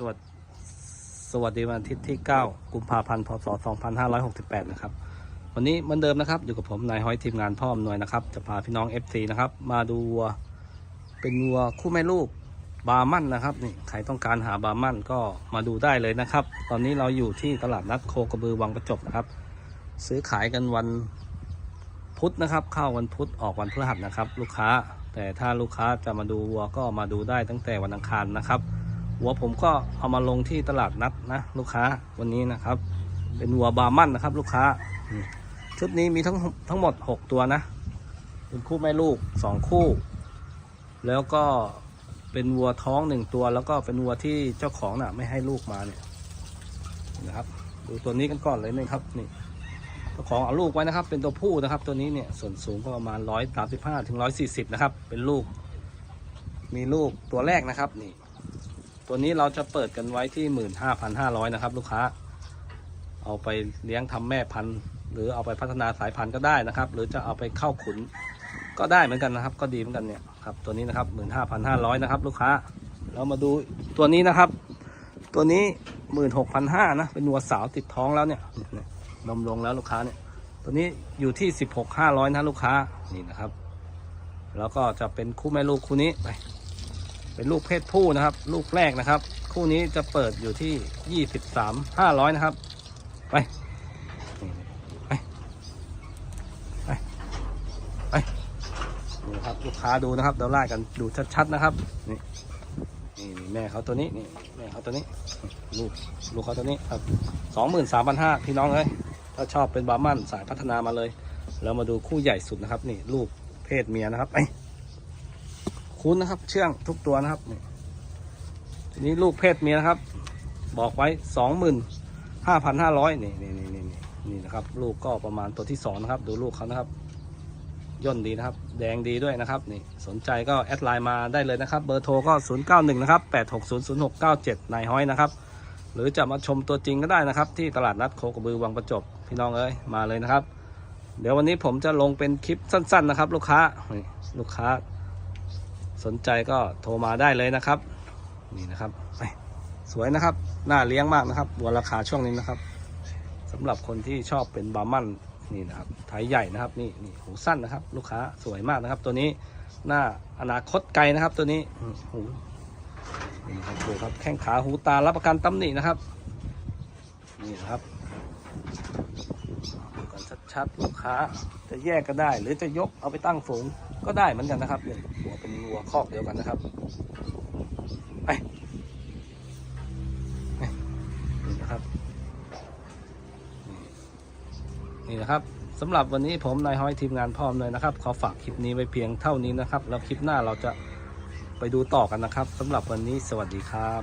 สวัสสวัสดีวันอาทิตย์ที่ 9 กุมภาพันธ์ พศ 2568 นะครับ วันนี้เหมือนเดิมนะครับ อยู่กับผมนายห้อยทีมงานพ่ออำนวยนะครับ จะพาพี่น้อง FC นะครับ มาดูวัวเป็นวัวคู่แม่ลูกบาร์มันนะครับนี่ใครต้องการหาบาร์มันก็มาดูได้เลยนะครับ ตอนนี้เราอยู่ที่ตลาดนัดโคกระบือวังประจบนะครับ ซื้อขายกันวันพุธนะครับ เข้าวันพุธออกวันพฤหัสนะครับ ลูกค้า แต่ถ้าลูกค้าจะมาดูวัวก็มาดูได้ตั้งแต่วันอังคารนะครับ วัวผมก็เอามาลงที่ตลาดนัดนะลูกค้าวันนี้นะครับ เป็นวัวบาร์มันนะครับ ลูกค้าชุดนี้มีทั้งทั้งหมด 6 ตัวนะ เป็นคู่แม่ลูก 2 คู่ แล้วก็เป็นวัวท้องหนึ่งตัว แล้วก็เป็นวัวที่เจ้าของน่ะ ไม่ให้ลูกมาเนี่ยนะครับ ดูตัวนี้กันก่อนเลยนะครับนี่เจ้าของเอาลูกไว้นะครับ เป็นตัวผู้นะครับ ตัวนี้เนี่ยส่วนสูงก็ประมาณร้อยสามสิบห้าถึงร้อยสี่สิบนะครับ เป็นลูก มีลูกตัวแรกนะครับนี่ ตัวนี้เราจะเปิดกันไว้ที่หมื่นห้าพันห้าร้อยนะครับ ลูกค้า เอาไปเลี้ยงทำแม่พันธุ์ หรือเอาไปพัฒนาสายพันธุ์ก็ได้นะครับ หรือจะเอาไปเข้าขุนก็ได้เหมือนกันนะครับ ก็ดีเหมือนกันเนี่ยครับตัวนี้นะครับหมื่นห้าพันห้าร้อยนะครับ ลูกค้า เรามาดูตัวนี้นะครับ ตัวนี้หมื่นหกพันห้านะเป็นวัวสาวติดท้องแล้วเนี่ยเนี่ยนมลงแล้วลูกค้าเนี่ยตัวนี้อยู่ที่สิบหกห้าร้อยนะลูกค้านี่นะครับ แล้วก็จะเป็นคู่แม่ลูกคู่นี้ไป เป็นลูกเพศผู้นะครับ ลูกแรกนะครับ คู่นี้จะเปิดอยู่ที่ยี่สิบสามห้าร้อยนะครับ ไปไปไปไปนี่ครับลูกค้าดูนะครับเดี๋ยวไล่กันดูชัดๆนะครับนี่นี่แม่เขาตัวนี้นี่แม่เขาตัวนี้ลูกลูกเขาตัวนี้ครับสองหมื่นสามพันห้าพี่น้องเอ้ยถ้าชอบเป็นบาร์มันสายพัฒนามาเลยเรามาดูคู่ใหญ่สุดนะครับ นี่ลูกเพศเมียนะครับไป คุ้นนะครับ เชื่องทุกตัวนะครับนี่ทีนี้ลูกเพศเมียนะครับ บอกไว้สองหมื่นห้าพันห้าร้อยนี่นี่นี่นี่นี่นี่นะครับ ลูกก็ประมาณตัวที่สองนะครับ ดูลูกเขานะครับย่นดีนะครับ แดงดีด้วยนะครับ นี่สนใจก็แอดไลน์มาได้เลยนะครับ เบอร์โทรก็ 0 9 1 นะครับ 8 6 0 0 6 9 7 นายห้อยนะครับ หรือจะมาชมตัวจริงก็ได้นะครับ ที่ตลาดนัดโคกระบือวังประจบ พี่น้องเอ้ยมาเลยนะครับ เดี๋ยววันนี้ผมจะลงเป็นคลิปสั้น ๆ นะครับ ลูกค้าลูกค้า สนใจก็โทรมาได้เลยนะครับ นี่นะครับสวยนะครับ น่าเลี้ยงมากนะครับวัวราคาช่วงนี้นะครับสำหรับคนที่ชอบเป็นบาร์มันนี่นะครับไทยใหญ่นะครับนี่นี่หูสั้นนะครับ ลูกค้าสวยมากนะครับ ตัวนี้หน้าอนาคตไกลนะครับ ตัวนี้อืมหูนี่ครับดูครับแข้งขาหูตารับประกันตำหนินะครับ นี่นะครับ กันชัดๆลูกค้า จะแยกก็ได้ หรือจะยกเอาไปตั้งฝูงก็ได้เหมือนกันนะครับเนี่ยหัวเป็นวัวคอกเดียวกันนะครับไปนี่นะครับนี่นี่นะครับสำหรับวันนี้ผมนายห้อยทีมงานพร้อมเลยนะครับ ขอฝากคลิปนี้ไว้เพียงเท่านี้นะครับ แล้วคลิปหน้าเราจะไปดูต่อกันนะครับสำหรับวันนี้สวัสดีครับ